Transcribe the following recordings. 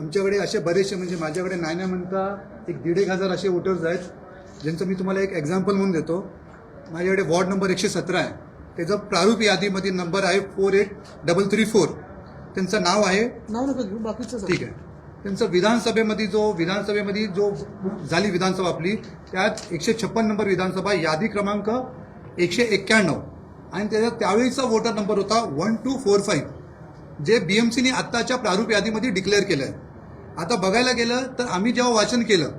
आमच्याकडे असे बरेचसे म्हणजे माझ्याकडे नाही म्हणता एक दीड एक हजार असे वोटर्स आहेत ज्यांचं मी तुम्हाला एक एक्झाम्पल म्हणून देतो. माझ्याकडे वॉर्ड नंबर एकशे सतरा आहे. त्याचं प्रारूप यादीमध्ये नंबर आहे four eight double three four त्यांचं नाव आहे नाव नका घेऊ बाकीचं. ठीक आहे. त्यांचं विधानसभेमध्ये जो विधानसभेमध्ये जो झाली विधानसभा आपली त्यात एकशे छप्पन नंबर विधानसभा यादी क्रमांक एकशे एक्क्याण्णव. आणि त्याच्यात त्यावेळीचा वोटर नंबर होता one two four five J B M सीने आत्ताच्या प्रारूप यादीमध्ये डिक्लेअर केलं आहे आता बघायला गेलं तर आम्ही जेव्हा वाचन केलं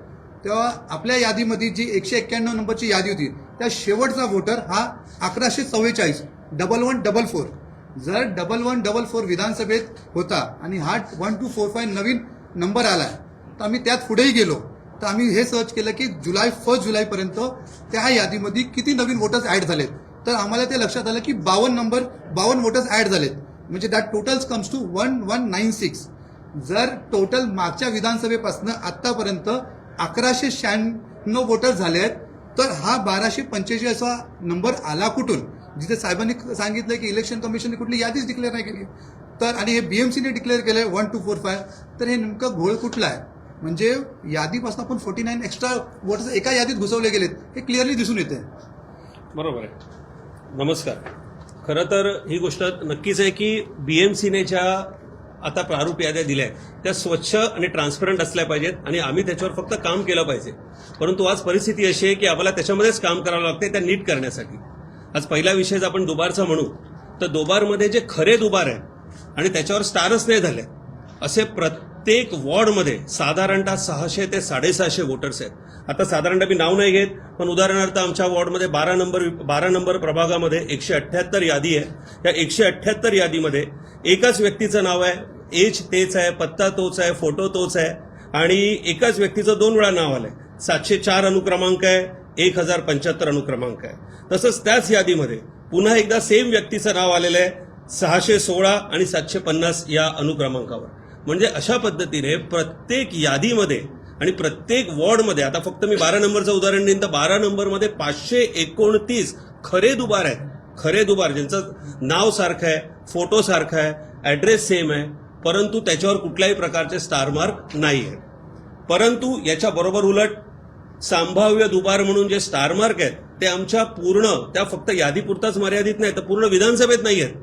तेव्हा आपल्या यादीमध्ये जी एकशे एक्क्याण्णव नंबरची यादी होती त्या शेवटचा वोटर हा अकराशे चव्वेचाळीस डबल वन डबल फोर जर डबल वन डबल फोर विधानसभेत होता आणि हा वन टू फोर फाय नवीन नंबर आला तर आम्ही त्यात पुढेही गेलो. तर आम्ही हे सर्च केलं की जुलै फर्स्ट जुलैपर्यंत त्या यादीमध्ये किती नवीन वोटर्स ॲड झालेत. तर आम्हाला ते लक्षात आलं की बावन्न नंबर बावन्न वोटर्स ॲड झालेत. म्हणजे that totals comes to one one nine six जर टोटल मागच्या विधानसभेपासून आत्तापर्यंत अकराशे शहाण्णव वोटर झाले आहेत तर हा बाराशे पंचेचाळीसचा नंबर आला कुठून? जिथे साहेबांनी सांगितलं की इलेक्शन कमिशनने कुठली यादीच डिक्लेअर नाही केली. तर आणि हे बीएमसीने डिक्लेअर केलं आहे वन टू फोर फाय तर हे नेमकं घोळ कुठला आहे? म्हणजे यादीपासून आपण फोर्टी नाईन एक्स्ट्रा वोटर्स एका यादीत घुसवले गेलेत हे क्लिअरली दिसून येते बरोबर आहे. नमस्कार. खरं तर ही गोष्ट नक्कीच आहे की बी एम सीने ज्या आता प्रारूप याद्या दिल्या आहेत. त्या स्वच्छ आणि ट्रान्सपरंट असल्या पाहिजेत आणि आम्ही त्याच्यावर फक्त काम केलं पाहिजे. परंतु आज परिस्थिती अशी आहे की आम्हाला त्याच्यामध्येच काम करावं लागते त्या नीट करण्यासाठी. आज पहिला विषय जर आपण दुबारचा म्हणू तर दुबारमध्ये जे खरे दुबार आहे आणि त्याच्यावर स्टारच नाही झाले असे प्रत्येक वॉर्डमध्ये साधारणतः सहाशे ते साडेसहाशे वोटर्स आहेत. आता साधारणतः मी नाव नाही घेत पण उदाहरणार्थ आमच्या वॉर्डमध्ये बारा नंबर बारा नंबर प्रभागामध्ये एकशे अठ्ठ्याहत्तर यादी आहे. या एकशे अठ्ठ्याहत्तर यादीमध्ये एकाच व्यक्तीचं नाव आहे एज तेच आहे पत्ता तोच आहे फोटो तोच आहे आणि एकाच व्यक्तीचं दोन वेळा नाव आलंय. सातशे चार अनुक्रमांक आहे एक हजार पंच्याहत्तर अनुक्रमांक आहे. तसंच त्याच यादीमध्ये पुन्हा एकदा सेम व्यक्तीचं नाव आलेलं आहे सहाशे सोळा आणि सातशे पन्नास या अनुक्रमांकावर. म्हणजे अशा पद्धतीने प्रत्येक यादीमध्ये आणि प्रत्येक वॉर्डमध्ये आता फक्त मी बारा नंबरचं उदाहरण देईन तर बारा नंबरमध्ये पाचशे एकोणतीस खरे दुबार आहेत. खरे दुबार ज्यांचं नाव सारखं आहे फोटो सारखा आहे ॲड्रेस सेम आहे परंतु त्याच्यावर कुठल्याही प्रकारचे स्टार मार्क नाही आहे परंतु याच्याबरोबर उलट संभाव्य दुबार म्हणून जे स्टार मार्क आहेत ते आमच्या पूर्ण त्या फक्त यादीपुरताच मर्यादित नाही तर पूर्ण विधानसभेत नाही आहेत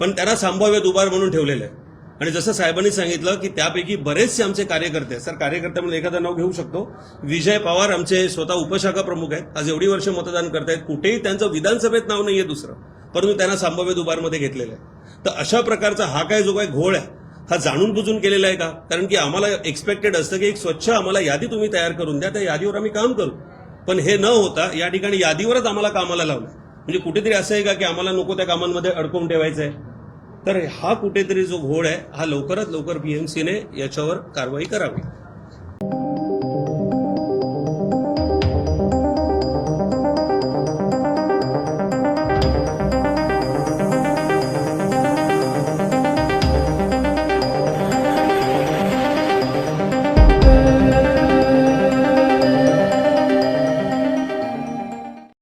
पण त्यांना संभाव्य दुबार म्हणून ठेवलेलं आहे. आणि जसं साहेबांनी सांगितलं की त्यापैकी बरेचसे आमचे कार्यकर्ते सर सर कार्यकर्त्यामध्ये एखादं नाव घेऊ शकतो. विजय पवार आमचे स्वतः उपशाखा प्रमुख आहेत. आज एवढी वर्ष मतदान करतायत. कुठेही त्यांचं विधानसभेत नाव नाहीये दुसरं. परंतु त्यांना संभाव्य दुबारमध्ये घेतलेलं आहे. तर अशा प्रकारचा हा काय जो काय घोळ आहे हा जाणून बुजून केलेला आहे का? कारण की आम्हाला एक्सपेक्टेड असतं की एक स्वच्छ आम्हाला यादी तुम्ही तयार करून द्या. त्या यादीवर आम्ही काम करू. पण हे न होता या ठिकाणी यादीवरच आम्हाला कामाला लावलं. म्हणजे कुठेतरी असं आहे का की आम्हाला नको त्या कामांमध्ये अडकवून ठेवायचं आहे तर हा कुठेतरी जो घोळ आहे हा लवकरात लवकर बीएमसीने याच्यावर कारवाई करावी.